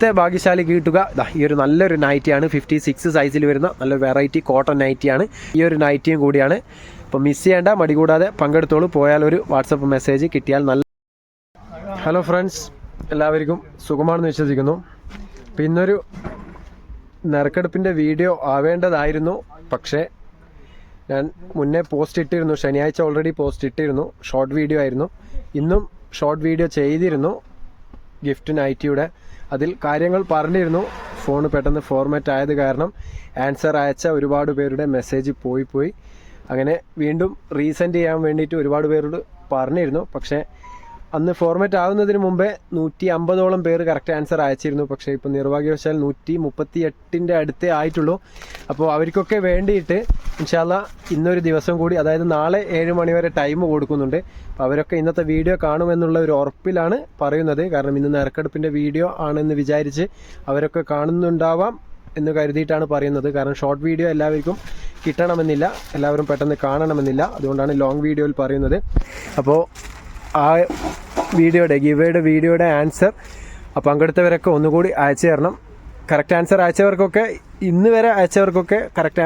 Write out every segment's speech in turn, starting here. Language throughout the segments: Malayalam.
ഇന്നത്തെ ഭാഗ്യശാലി കിട്ടുക. ഈ ഒരു നല്ലൊരു നൈറ്റിയാണ് ഫിഫ്റ്റി സിക്സ് സൈസിൽ വരുന്ന നല്ല വെറൈറ്റി കോട്ടൺ നൈറ്റിയാണ് ഈ ഒരു നൈറ്റിയും കൂടിയാണ്. അപ്പോൾ മിസ് ചെയ്യേണ്ട മടി കൂടാതെ പങ്കെടുത്തോളൂ. പോയാൽ ഒരു വാട്സപ്പ് മെസ്സേജ് കിട്ടിയാൽ നല്ല ഹലോ ഫ്രണ്ട്സ് എല്ലാവർക്കും സുഖമാണെന്ന് വിശ്വസിക്കുന്നു. അപ്പം ഇന്നൊരു നറുക്കെടുപ്പിന്റെ വീഡിയോ ആവേണ്ടതായിരുന്നു. പക്ഷേ ഞാൻ മുന്നേ പോസ്റ്റ് ഇട്ടിരുന്നു. ശനിയാഴ്ച ഓൾറെഡി പോസ്റ്റ് ഇട്ടിരുന്നു. ഷോർട്ട് വീഡിയോ ആയിരുന്നു. ഇന്നും ഷോർട്ട് വീഡിയോ ചെയ്തിരുന്നു. ഗിഫ്റ്റ് നൈറ്റിയുടെ അതിൽ കാര്യങ്ങൾ പറഞ്ഞിരുന്നു. ഫോൺ പെട്ടെന്ന് ഫോർമാറ്റ് ആയത് കാരണം ആൻസർ അയച്ച ഒരുപാട് പേരുടെ മെസ്സേജ് പോയി പോയി. അങ്ങനെ വീണ്ടും റീസെൻഡ് ചെയ്യാൻ വേണ്ടിയിട്ട് ഒരുപാട് പേരോട് പറഞ്ഞിരുന്നു. പക്ഷേ അന്ന് ഫോർമാറ്റ് ആവുന്നതിന് മുമ്പേ നൂറ്റി അമ്പതോളം പേര് കറക്റ്റ് ആൻസർ അയച്ചിരുന്നു. പക്ഷേ ഇപ്പോൾ നിർഭാഗ്യവശാൽ നൂറ്റി മുപ്പത്തി എട്ടിന്റെ അടുത്തേ ആയിട്ടുള്ളൂ. അപ്പോൾ അവർക്കൊക്കെ വേണ്ടിയിട്ട് ഇൻഷാല്ല ഇന്നൊരു ദിവസം കൂടി അതായത് നാളെ ഏഴ് മണി വരെ ടൈം കൊടുക്കുന്നുണ്ട്. അപ്പോൾ അവരൊക്കെ ഇന്നത്തെ വീഡിയോ കാണുമെന്നുള്ള ഒരു ഉറപ്പിലാണ് പറയുന്നത്. കാരണം ഇന്ന് നറുക്കെടുപ്പിന്റെ വീഡിയോ ആണെന്ന് വിചാരിച്ച് അവരൊക്കെ കാണുന്നുണ്ടാവാം എന്ന് കരുതിയിട്ടാണ് പറയുന്നത്. കാരണം ഷോർട്ട് വീഡിയോ എല്ലാവർക്കും കിട്ടണമെന്നില്ല. എല്ലാവരും പെട്ടെന്ന് കാണണമെന്നില്ല. അതുകൊണ്ടാണ് ലോങ് വീഡിയോയിൽ പറയുന്നത്. അപ്പോൾ ആ വീഡിയോയുടെ ഗിവയുടെ വീഡിയോയുടെ ആൻസർ പങ്കെടുത്തവരൊക്കെ ഒന്നുകൂടി അയച്ചു തരണം. കറക്റ്റ് ആൻസർ അയച്ചവർക്കൊക്കെ ഇന്ന് വരെ അയച്ചവർക്കൊക്കെ കറക്റ്റ്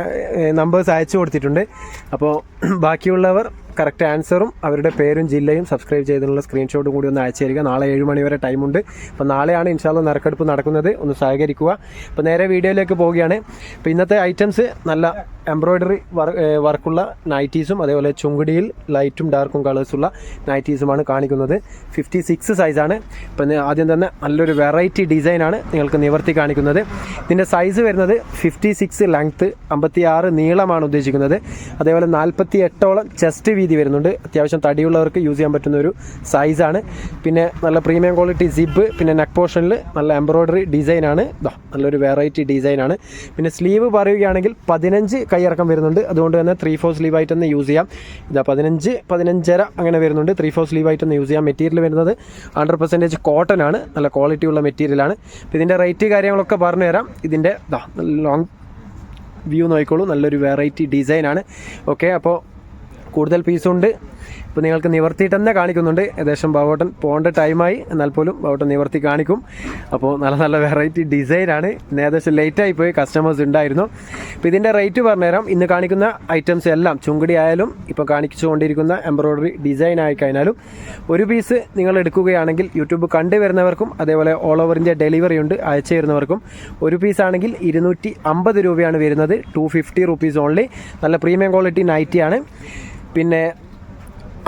നമ്പേഴ്സ് അയച്ചു കൊടുത്തിട്ടുണ്ട്. അപ്പോൾ ബാക്കിയുള്ളവർ കറക്റ്റ് ആൻസറും അവരുടെ പേരും ജില്ലയും സബ്സ്ക്രൈബ് ചെയ്തിട്ടുള്ള സ്ക്രീൻഷോട്ടും കൂടി ഒന്ന് അയച്ചു തരിക നാളെ ഏഴ് മണി വരെ ടൈമുണ്ട്. അപ്പോൾ നാളെയാണ് ഇൻഷാല്ല നറുക്കെടുപ്പ് നടക്കുന്നത്. ഒന്ന് സഹകരിക്കുക. അപ്പോൾ നേരെ വീഡിയോയിലേക്ക് പോവുകയാണ്. അപ്പോൾ ഇന്നത്തെ ഐറ്റംസ് നല്ല എംബ്രോയ്ഡറി വർക്കുള്ള നൈറ്റീസും അതേപോലെ ചുങ്കുടിയിൽ ലൈറ്റും ഡാർക്കും കളേഴ്സുള്ള നൈറ്റീസുമാണ് കാണിക്കുന്നത്. ഫിഫ്റ്റി സിക്സ് സൈസാണ്. ഇപ്പം ആദ്യം തന്നെ നല്ലൊരു വെറൈറ്റി ഡിസൈനാണ് നിങ്ങൾക്ക് നിവർത്തി കാണിക്കുന്നത്. ഇതിന്റെ സൈസ് വരുന്നത് ഫിഫ്റ്റി സിക്സ് ലെങ്ത്ത് അമ്പത്തി ആറ് നീളമാണ് ഉദ്ദേശിക്കുന്നത്. അതേപോലെ നാൽപ്പത്തി എട്ടോളം ചെസ്റ്റ് വീതി വരുന്നുണ്ട്. അത്യാവശ്യം തടിയുള്ളവർക്ക് യൂസ് ചെയ്യാൻ പറ്റുന്ന ഒരു സൈസാണ് പിന്നെ നല്ല പ്രീമിയം ക്വാളിറ്റി സിബ് പിന്നെ നെക്ക് പോർഷനിൽ നല്ല എംബ്രോയ്ഡറി ഡിസൈനാണ് നല്ലൊരു വെറൈറ്റി ഡിസൈനാണ് പിന്നെ സ്ലീവ് പറയുകയാണെങ്കിൽ പതിനഞ്ച് കൈയിറക്കം വരുന്നുണ്ട്. അതുകൊണ്ട് തന്നെ ത്രീ ഫോർ സ്ലീവ് ആയിട്ട് തന്നെ യൂസ് ചെയ്യാം. ഇതാ പതിനഞ്ച് പതിനഞ്ചര അങ്ങനെ വരുന്നുണ്ട്. ത്രീ ഫോർ സ്ലീവ് ആയിട്ട് തന്നെ യൂസ് ചെയ്യാം മെറ്റീരിയൽ വരുന്നത്. ഹൺഡ്രഡ് പെർസെന്റേജ് കോട്ടൺ ആണ്. നല്ല ക്വാളിറ്റി ഉള്ള മെറ്റീരിയലാണ് ഇതിന്റെ റേറ്റ് കാര്യങ്ങളൊക്കെ പറഞ്ഞു തരാം. ഇതിന്റെ ലോങ് വ്യൂ നോക്കിക്കോളൂ. നല്ലൊരു വെറൈറ്റി ഡിസൈനാണ് ഓക്കെ അപ്പോൾ കൂടുതൽ പീസുണ്ട് ഇപ്പോൾ നിങ്ങൾക്ക് നിവർത്തിയിട്ട് തന്നെ കാണിക്കുന്നുണ്ട്. ഏകദേശം ബാവോട്ടൻ പോകേണ്ട ടൈമായി എന്നാൽ പോലും ബാവോട്ടൻ നിവർത്തി കാണിക്കും. അപ്പോൾ നല്ല നല്ല വെറൈറ്റി ഡിസൈനാണ് ഇന്ന് ഏകദേശം ലേറ്റായി പോയി. കസ്റ്റമേഴ്സ് ഉണ്ടായിരുന്നു. അപ്പോൾ ഇതിന്റെ റേറ്റ് പറഞ്ഞുതരാം. ഇന്ന് കാണിക്കുന്ന ഐറ്റംസ് എല്ലാം ചുങ്കടി ആയാലും ഇപ്പോൾ കാണിച്ചുകൊണ്ടിരിക്കുന്ന എംബ്രോയ്ഡറി ഡിസൈൻ ആയി കഴിഞ്ഞാലും ഒരു പീസ് നിങ്ങൾ എടുക്കുകയാണെങ്കിൽ യൂട്യൂബ് കണ്ടു വരുന്നവർക്കും അതേപോലെ ഓൾ ഓവർ ഇന്ത്യ ഡെലിവറി ഉണ്ട് അയച്ചു തരുന്നവർക്കും ഒരു പീസ് ആണെങ്കിൽ ഇരുന്നൂറ്റി അമ്പത് രൂപയാണ് വരുന്നത്. ടു ഫിഫ്റ്റി റുപ്പീസ് ഓൺലി നല്ല പ്രീമിയം ക്വാളിറ്റി നൈറ്റിയാണ് പിന്നെ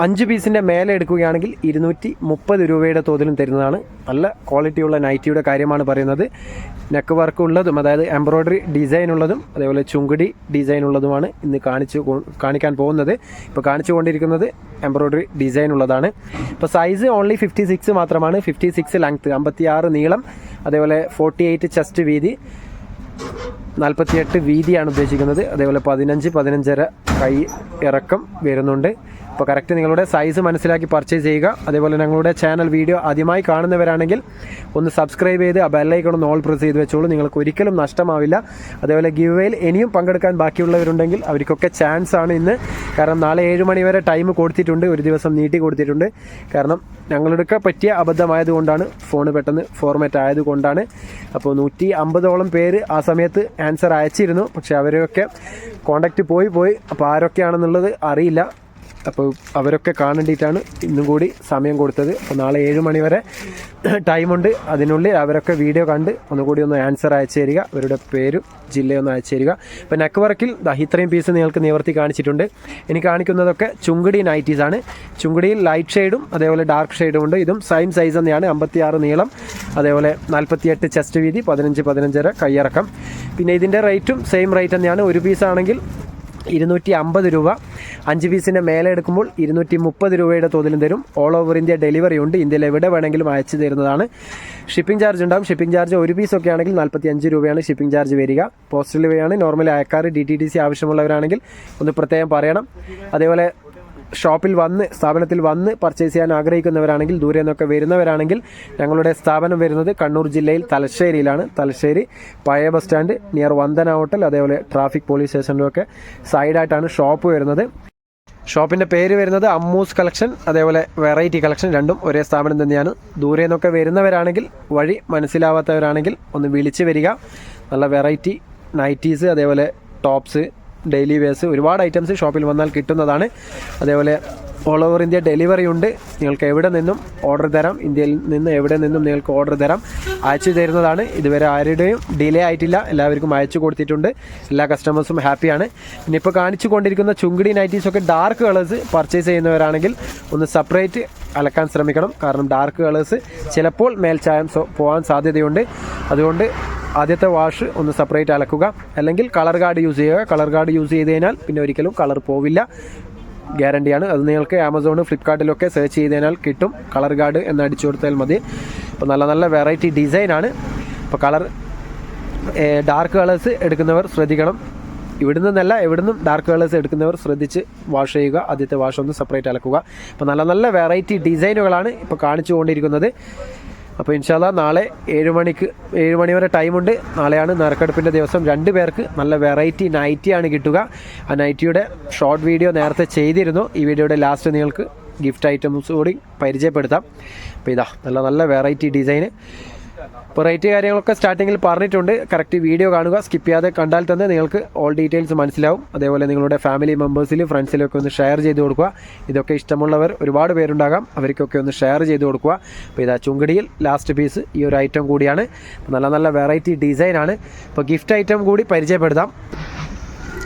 അഞ്ച് പീസിന്റെ മേലെ എടുക്കുകയാണെങ്കിൽ ഇരുന്നൂറ്റി മുപ്പത് രൂപയുടെ തോതിലും തരുന്നതാണ്. നല്ല ക്വാളിറ്റിയുള്ള നൈറ്റിയുടെ കാര്യമാണ് പറയുന്നത്. നെക്ക് വർക്ക് ഉള്ളതും അതായത് എംബ്രോയ്ഡറി ഡിസൈൻ ഉള്ളതും അതേപോലെ ചുങ്കുടി ഡിസൈൻ ഉള്ളതുമാണ് ഇന്ന് കാണിച്ചു കാണിക്കാൻ പോകുന്നത്. ഇപ്പോൾ കാണിച്ചു കൊണ്ടിരിക്കുന്നത് എംബ്രോയ്ഡറി ഡിസൈൻ ഉള്ളതാണ്. ഇപ്പോൾ സൈസ് ഓൺലി ഫിഫ്റ്റി സിക്സ് മാത്രമാണ്. ഫിഫ്റ്റി സിക്സ് ലെങ്ത്ത് അമ്പത്തി നീളം അതേപോലെ ഫോർട്ടി എയ്റ്റ് ചെസ്റ്റ് വീതി. നാൽപ്പത്തിയെട്ട് വീതിയാണ് ഉദ്ദേശിക്കുന്നത്. അതേപോലെ പതിനഞ്ച് പതിനഞ്ചര കൈ ഇറക്കം വരുന്നുണ്ട്. അപ്പോൾ കറക്റ്റ് നിങ്ങളുടെ സൈസ് മനസ്സിലാക്കി പർച്ചേസ് ചെയ്യുക. അതേപോലെ ഞങ്ങളുടെ ചാനൽ വീഡിയോ ആദ്യമായി കാണുന്നവരാണെങ്കിൽ ഒന്ന് സബ്സ്ക്രൈബ് ചെയ്ത് ആ ബെല്ലൈക്കൺ ഒന്ന് ഓൾ പ്രസ് ചെയ്ത് വെച്ചോളൂ. നിങ്ങൾക്ക് ഒരിക്കലും നഷ്ടമാവില്ല. അതേപോലെ ഗിവേയിൽ ഇനിയും പങ്കെടുക്കാൻ ബാക്കിയുള്ളവരുണ്ടെങ്കിൽ അവർക്കൊക്കെ ചാൻസ് ആണ് ഇന്ന്. കാരണം നാളെ ഏഴ് മണി വരെ ടൈം കൊടുത്തിട്ടുണ്ട്. ഒരു ദിവസം നീട്ടി കൊടുത്തിട്ടുണ്ട്. കാരണം ഞങ്ങളെടുക്ക പറ്റിയ അബദ്ധമായതുകൊണ്ടാണ് ഫോൺ പെട്ടെന്ന് ഫോർമാറ്റ് ആയതുകൊണ്ടാണ്. അപ്പോൾ നൂറ്റി അമ്പതോളം പേര് ആ സമയത്ത് ആൻസർ അയച്ചിരുന്നു. പക്ഷെ അവരെയൊക്കെ കോണ്ടാക്റ്റ് പോയി പോയി. അപ്പോൾ ആരൊക്കെയാണെന്നുള്ളത് അറിയില്ല. അപ്പോൾ അവരൊക്കെ കാണേണ്ടിയിട്ടാണ് ഇന്നും കൂടി സമയം കൊടുത്തത്. അപ്പോൾ നാളെ ഏഴ് മണി വരെ ടൈമുണ്ട്. അതിനുള്ളിൽ അവരൊക്കെ വീഡിയോ കണ്ട് ഒന്നുകൂടി ഒന്ന് ആൻസർ അയച്ചു തരിക അവരുടെ പേരും ജില്ലയൊന്ന് അയച്ചു തരിക ഇപ്പോൾ നെക്ക് വർക്കിൽ ഇത്രയും പീസ് നിങ്ങൾക്ക് നിവർത്തി കാണിച്ചിട്ടുണ്ട്. എനിക്ക് കാണിക്കുന്നതൊക്കെ ചുങ്കുടി നൈറ്റീസ് ആണ്. ചുങ്കുടിയിൽ ലൈറ്റ് ഷെയ്ഡും അതേപോലെ ഡാർക്ക് ഷെയ്ഡും ഉണ്ട്. ഇതും സെയിം സൈസ് തന്നെയാണ്. അമ്പത്തിയാറ് നീളം അതേപോലെ നാൽപ്പത്തിയെട്ട് ചെസ്റ്റ് വീതി പതിനഞ്ച് പതിനഞ്ചര കയ്യിറക്കം. പിന്നെ ഇതിന്റെ റേറ്റും സെയിം റേറ്റ് തന്നെയാണ്. ഒരു പീസ് ആണെങ്കിൽ ഇരുന്നൂറ്റി അമ്പത് രൂപ. അഞ്ച് പീസിന്റെ മേലെ എടുക്കുമ്പോൾ ഇരുന്നൂറ്റി മുപ്പത് രൂപയുടെ തോതിലും തരും. ഓൾ ഓവർ ഇന്ത്യ ഡെലിവറി ഉണ്ട്. ഇന്ത്യയിൽ എവിടെ വേണമെങ്കിലും അയച്ചു തരുന്നതാണ്. ഷിപ്പിംഗ് ചാർജ് ഉണ്ടാകും ഷിപ്പിംഗ് ചാർജ് ഒരു പീസൊക്കെ ആണെങ്കിൽ നാൽപ്പത്തി അഞ്ച് രൂപയാണ് ഷിപ്പിംഗ് ചാർജ് വരിക. പോസ്റ്റൽ വഴിയാണ്. നോർമലി അയക്കാറ് ഡി ടി ടി സി ആവശ്യമുള്ളവരാണെങ്കിൽ ഒന്ന് പ്രത്യേകം പറയണം. അതേപോലെ ഷോപ്പിൽ വന്ന് സ്ഥാപനത്തിൽ വന്ന് പർച്ചേസ് ചെയ്യാൻ ആഗ്രഹിക്കുന്നവരാണെങ്കിൽ ദൂരെ നിന്നൊക്കെ വരുന്നവരാണെങ്കിൽ ഞങ്ങളുടെ സ്ഥാപനം വരുന്നത് കണ്ണൂർ ജില്ലയിൽ തലശ്ശേരിയിലാണ്. തലശ്ശേരി പഴയ bus stand near Vandana hotel അതേപോലെ ട്രാഫിക് പോലീസ് സ്റ്റേഷനിലൊക്കെ സൈഡായിട്ടാണ് ഷോപ്പ് വരുന്നത്. ഷോപ്പിന്റെ പേര് വരുന്നത് അമ്മൂസ് കളക്ഷൻ അതേപോലെ വെറൈറ്റി കളക്ഷൻ രണ്ടും ഒരേ സ്ഥാപനം തന്നെയാണ്. ദൂരെ നിന്നൊക്കെ വരുന്നവരാണെങ്കിൽ വഴി മനസ്സിലാവാത്തവരാണെങ്കിൽ ഒന്ന് വിളിച്ച് വരിക. നല്ല വെറൈറ്റി നൈറ്റീസ് അതേപോലെ ടോപ്സ് ഡെയിലി ബേസ് ഒരുപാട് ഐറ്റംസ് ഷോപ്പിൽ വന്നാൽ കിട്ടുന്നതാണ്. അതേപോലെ ഓൾ ഓവർ ഇന്ത്യ ഡെലിവറി ഉണ്ട്. നിങ്ങൾക്ക് എവിടെ നിന്നും ഓർഡർ തരാം ഇന്ത്യയിൽ നിന്ന് എവിടെ നിന്നും നിങ്ങൾക്ക് ഓർഡർ തരാം അയച്ചു തരുന്നതാണ്. ഇതുവരെ ആരുടെയും ഡിലേ ആയിട്ടില്ല. എല്ലാവർക്കും അയച്ചു കൊടുത്തിട്ടുണ്ട്. എല്ലാ കസ്റ്റമേഴ്സും ഹാപ്പിയാണ്. പിന്നെ ഇപ്പോൾ കാണിച്ചു കൊണ്ടിരിക്കുന്ന ചുങ്കിടി നൈറ്റീസ് ഒക്കെ ഡാർക്ക് കളേഴ്സ് പർച്ചേസ് ചെയ്യുന്നവരാണെങ്കിൽ ഒന്ന് സെപ്പറേറ്റ് അലക്കാൻ ശ്രമിക്കണം. കാരണം ഡാർക്ക് കളേഴ്സ് ചിലപ്പോൾ മേൽച്ചായം പോകാൻ സാധ്യതയുണ്ട്. അതുകൊണ്ട് ആദ്യത്തെ വാഷ് ഒന്ന് സെപ്പറേറ്റ് അലക്കുക. അല്ലെങ്കിൽ കളർ കാർഡ് യൂസ് ചെയ്യുക. കളർ കാർഡ് യൂസ് ചെയ്ത് കഴിഞ്ഞാൽ പിന്നെ ഒരിക്കലും കളർ പോവില്ല. ഗ്യാരണ്ടിയാണ് അത് നിങ്ങൾക്ക് ആമസോൺ ഫ്ലിപ്കാർട്ടിലൊക്കെ സെർച്ച് ചെയ്ത് കഴിഞ്ഞാൽ കിട്ടും. കളർ കാർഡ് എന്ന് അടിച്ചു കൊടുത്താൽ മതി. അപ്പോൾ നല്ല നല്ല വെറൈറ്റി ഡിസൈൻ ആണ്. അപ്പോൾ കളർ ഡാർക്ക് കളേഴ്സ് എടുക്കുന്നവർ ശ്രദ്ധിക്കണം. ഇവിടുന്ന് നിന്നല്ല എവിടുന്നും ഡാർക്ക് കളേഴ്സ് എടുക്കുന്നവർ ശ്രദ്ധിച്ച് വാഷ് ചെയ്യുക. ആദ്യത്തെ വാഷ് ഒന്ന് സെപ്പറേറ്റ് അലക്കുക. അപ്പോൾ നല്ല നല്ല വെറൈറ്റി ഡിസൈനുകളാണ് ഇപ്പോൾ കാണിച്ചു കൊണ്ടിരിക്കുന്നത്. അപ്പോൾ ഇൻഷാല്ല നാളെ ഏഴ് മണിക്ക് ഏഴ് മണി വരെ ടൈമുണ്ട്. നാളെയാണ് നറുക്കെടുപ്പിന്റെ ദിവസം. രണ്ട് പേർക്ക് നല്ല വെറൈറ്റി നൈറ്റിയാണ് കിട്ടുക. ആ നൈറ്റിയുടെ ഷോർട്ട് വീഡിയോ നേരത്തെ ചെയ്തിരുന്നു. ഈ വീഡിയോയുടെ ലാസ്റ്റ് നിങ്ങൾക്ക് ഗിഫ്റ്റ് ഐറ്റംസ് കൂടി പരിചയപ്പെടുത്താം. അപ്പോൾ ഇതാ നല്ല നല്ല വെറൈറ്റി ഡിസൈന്. ഇപ്പോൾ റേറ്റ് കാര്യങ്ങളൊക്കെ സ്റ്റാർട്ടിങ്ങിൽ പറഞ്ഞിട്ടുണ്ട്. കറക്റ്റ് വീഡിയോ കാണുക സ്കിപ്പ് ചെയ്യാതെ കണ്ടാൽ തന്നെ നിങ്ങൾക്ക് ഓൾ ഡീറ്റെയിൽസ് മനസ്സിലാവും. അതേപോലെ നിങ്ങളുടെ ഫാമിലി മെമ്പേഴ്സിൽ ഫ്രണ്ട്സിലൊക്കെ ഒന്ന് ഷെയർ ചെയ്ത് കൊടുക്കുക. ഇതൊക്കെ ഇഷ്ടമുള്ളവർ ഒരുപാട് പേരുണ്ടാകാം. അവർക്കൊക്കെ ഒന്ന് ഷെയർ ചെയ്ത് കൊടുക്കുക. അപ്പോൾ ഇതാ ചുങ്കടിയിൽ ലാസ്റ്റ് പീസ് ഈ ഒരു ഐറ്റം കൂടിയാണ്. അപ്പോൾ നല്ല നല്ല വെറൈറ്റി ഡിസൈനാണ് ഇപ്പോൾ ഗിഫ്റ്റ് ഐറ്റം കൂടി പരിചയപ്പെടുത്താം.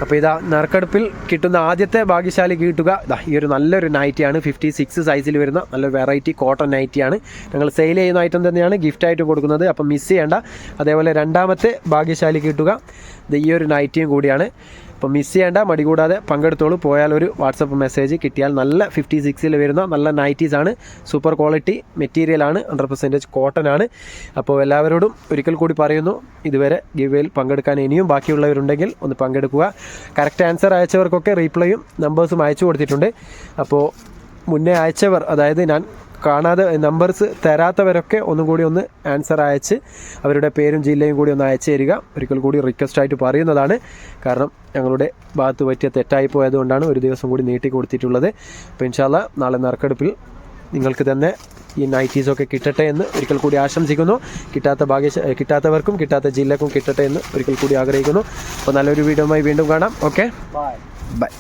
അപ്പോൾ ഇതാ നറുക്കെടുപ്പിൽ കിട്ടുന്ന ആദ്യത്തെ ഭാഗ്യശാലി കിട്ടുക. ഇതാ ഈ ഒരു നല്ലൊരു നൈറ്റിയാണ് ഫിഫ്റ്റി സിക്സ് സൈസിൽ വരുന്ന നല്ല വെറൈറ്റി കോട്ടൺ നൈറ്റിയാണ് ഞങ്ങൾ സെയിൽ ചെയ്യുന്ന ഐറ്റം തന്നെയാണ് ഗിഫ്റ്റ് ആയിട്ട് കൊടുക്കുന്നത്. അപ്പം മിസ് ചെയ്യേണ്ട. അതേപോലെ രണ്ടാമത്തെ ഭാഗ്യശാലി കിട്ടുക. ഇത് ഈ ഒരു നൈറ്റിയും കൂടിയാണ്. അപ്പം മിസ് ചെയ്യേണ്ട മടി കൂടാതെ പങ്കെടുത്തോളൂ. പോയാൽ ഒരു വാട്സപ്പ് മെസ്സേജ് കിട്ടിയാൽ നല്ല ഫിഫ്റ്റി സിക്സിൽ വരുന്ന നല്ല നൈറ്റീസ് ആണ്. സൂപ്പർ ക്വാളിറ്റി മെറ്റീരിയൽ ആണ്. ഹൺഡ്രഡ് പെർസെന്റേജ് കോട്ടൺ ആണ്. അപ്പോൾ എല്ലാവരോടും ഒരിക്കൽ കൂടി പറയുന്നു ഇതുവരെ ഗിവേയിൽ പങ്കെടുക്കാൻ ഇനിയും ബാക്കിയുള്ളവരുണ്ടെങ്കിൽ ഒന്ന് പങ്കെടുക്കുക. കറക്റ്റ് ആൻസർ അയച്ചവർക്കൊക്കെ റീപ്ലൈയും നമ്പേഴ്സും അയച്ചു കൊടുത്തിട്ടുണ്ട്. അപ്പോൾ മുന്നേ അയച്ചവർ അതായത് ഞാൻ കാണാതെ നമ്പേഴ്സ് തരാത്തവരൊക്കെ ഒന്നും കൂടി ഒന്ന് ആൻസർ അയച്ച് അവരുടെ പേരും ജില്ലയും കൂടി ഒന്ന് അയച്ചു തരിക. ഒരിക്കൽ കൂടി റിക്വസ്റ്റ് ആയിട്ട് പറയുന്നതാണ്. കാരണം ഞങ്ങളുടെ ഭാഗത്ത് പറ്റിയ തെറ്റായി പോയതുകൊണ്ടാണ് ഒരു ദിവസം കൂടി നീട്ടി കൊടുത്തിട്ടുള്ളത്. അപ്പോൾ ഇൻഷാല്ല നാളെ നറുക്കെടുപ്പിൽ നിങ്ങൾക്ക് തന്നെ ഈ നൈറ്റീസൊക്കെ കിട്ടട്ടെ എന്ന് ഒരിക്കൽ കൂടി ആശംസിക്കുന്നു. കിട്ടാത്ത ഭാഗ്യ കിട്ടാത്തവർക്കും കിട്ടാത്ത ജില്ലക്കും കിട്ടട്ടെ എന്ന് ഒരിക്കൽ കൂടി ആഗ്രഹിക്കുന്നു. അപ്പോൾ നല്ലൊരു വീഡിയോയുമായി വീണ്ടും കാണാം. Okay bye